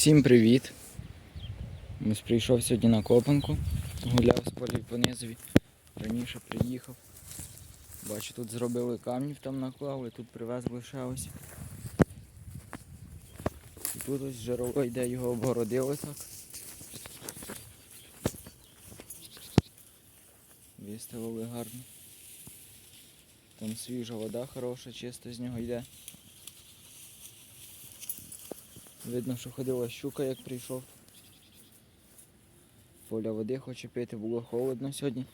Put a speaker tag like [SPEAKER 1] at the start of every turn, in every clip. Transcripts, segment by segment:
[SPEAKER 1] Всім привіт! Ось прийшов сьогодні на копанку, гуляв з полі по низові. Раніше приїхав. Бачу, тут зробили камнів там наклали, тут привезли ще ось. І тут ось джерело йде, його обгородили так. Виставили гарно. Там свіжа вода хороша, чисто з нього йде. Видно, що ходила щука, як прийшов. Поля води хоче пити, було холодно сьогодні.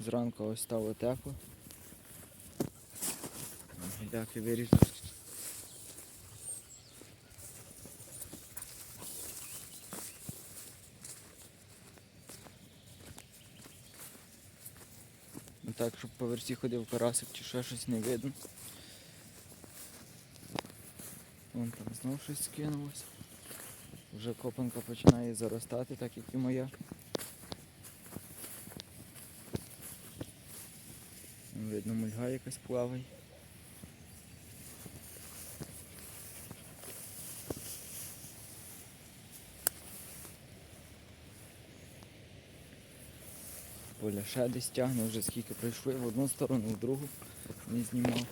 [SPEAKER 1] Зранку ось стало тепло. Гіляки вирізав. Ну Так, щоб по версі ходив карасик чи ще щось не видно. Вон там знов щось скинулося. Вже копанка починає заростати, так як і моя. Видно, мульга якась плаває. Поля ще десь тягне, вже скільки пройшли в одну сторону, в другу не знімав.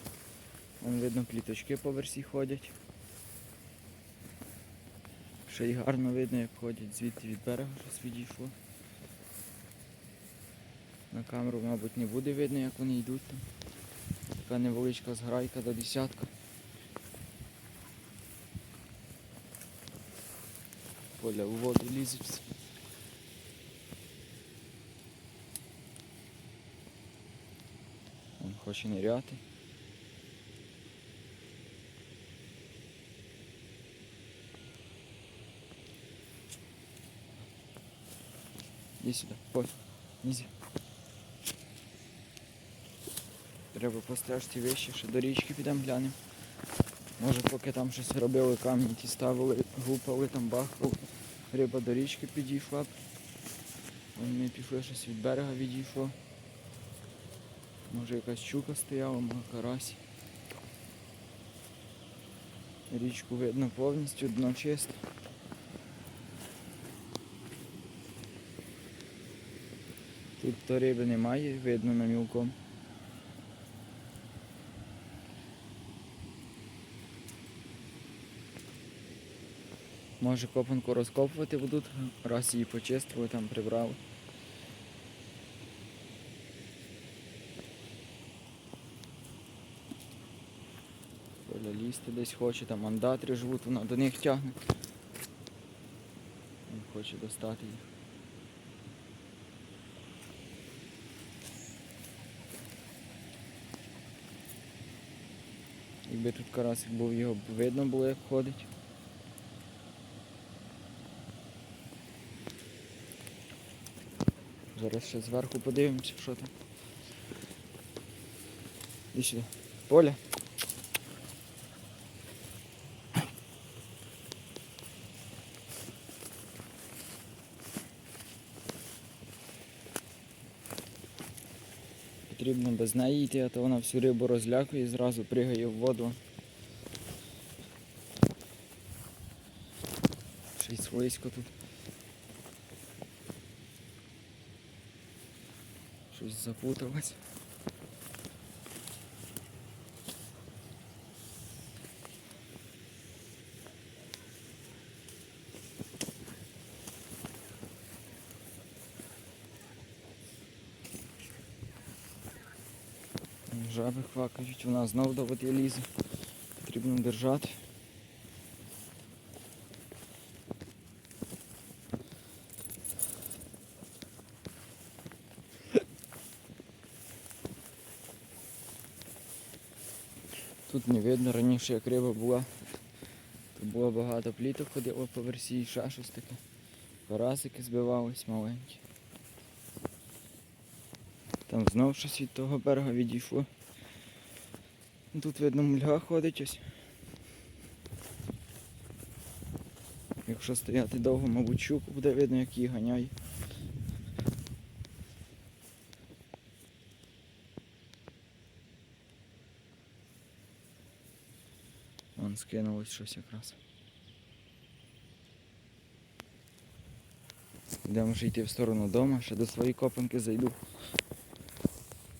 [SPEAKER 1] Вон видно пліточки по версі ходять. Ще й гарно видно, як ходять звідти від берега щось відійшло. На камеру, мабуть, не буде видно, як вони йдуть там. Така невеличка зграйка до десятка. Поля у воду лізуть. Він хоче ниряти. Іди сюди, ой, нізі. Треба постережти вещі, ще до річки підемо глянемо. Може поки там щось робили, камні ті ставили, гупали, там бахали. Риба до річки підійшла. б. Вон Ми пішли щось від берега відійшло. Може якась щука стояла, може карась. Річку видно повністю, дно чисте. Тут то риби немає, видно на мілком. Може копанку розкопувати будуть, раз її почистили, там прибрали. Коля лізти десь хоче, там мандатри живуть, вона до них тягне. Він хоче достати їх. Якби тут карасик був, його б видно було, як ходить. Зараз ще зверху подивимося, що там. І сюди. Поля. Потрібно без неї а то вона всю рибу розлякує і зразу пригає в воду. Ще й тут. Щось запуталось. Жаби квакають, вона знов до води лізе. Потрібно держати. Тут не видно раніше, як риба була. Тут було багато пліток ходило по версії, ще щось таке. Карасики збивались маленькі. Там знов щось від того берега відійшло. Тут видно мульга ходить ось. Якщо стояти довго, мабуть, щуку буде видно, як її ганяє. Вон скинулось щось якраз. Йдемо вже йти в сторону дому, ще до своєї копанки зайду.